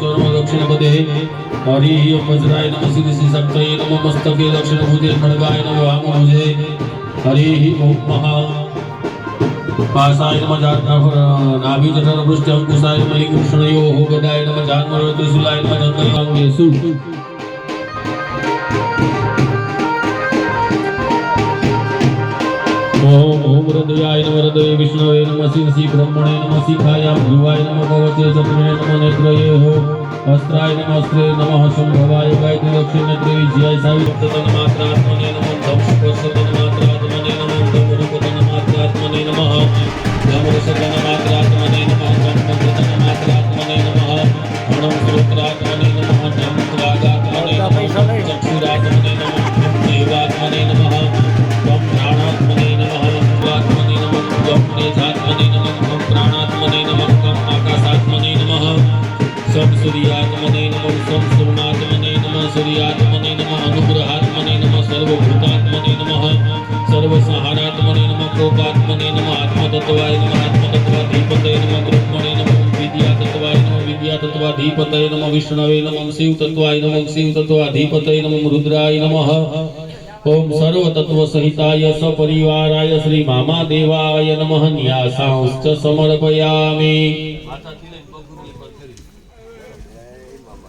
चर्म दक्षिणपदे हरि वज्राय नमः श्री सप्तये नमः मस्तके दक्षिणभुजे खड्गाय नमः वामभुजे। हरि ओम महा। पासाय नमः नाभि जठर पृष्ठ अंकुशाय नमः कृष्णयोः गदाय नमः जानवर त्रिशूलाय नमः जंगलांगे ओम ओम हृदयाय नम हृदय विष्णवे नमः। शिरसि ब्रह्मणे नम। शिखायां ध्रुवाय नम। भगवते चतुर्णे नम। नेत्रये हो अस्त्राय नम। अस्त्रे नमः। शंभवाय गायत्री लक्ष्मी नेत्रे विजयाय सावित्र तन्मात्रात्मने नमः। धम स्पर्शतन मात्रात्मने સમ સૂર્યાત્મને નમઃ સમ સોમાત્મને નમઃ સૂર્યાત્મને નમઃ અનુગ્રહાત્મને નમઃ સર્વભૂતાત્મને નમઃ સર્વસંહારાત્મને નમઃ કોપાત્મને નમઃ આત્મતત્વાય નમઃ આત્મતત્વાધિપતય નમઃ કૃષ્મણે નમઃ વિદ્યાતત્વાય નમઃ વિદ્યાતત્વાધિપતય નમઃ વિષ્ણવે નમઃ શિવતત્વાય નમઃ શિવતત્વાધિપતય નમઃ રુદ્રાય નમઃ ઓમ સર્વતત્વ સહિતાય સપરિવારાય શ્રી મામા દેવાય નમઃ ન્યાસાંશ્ચ સમર્પયામિ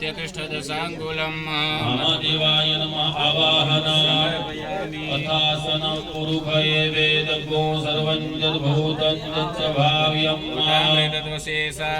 त्यतिष्ठज साङ्गुलं महादेवायन महावाहनायुरुभये वेद गो सर्वं यद्भूतं यत् भाव्यं तदृशेषा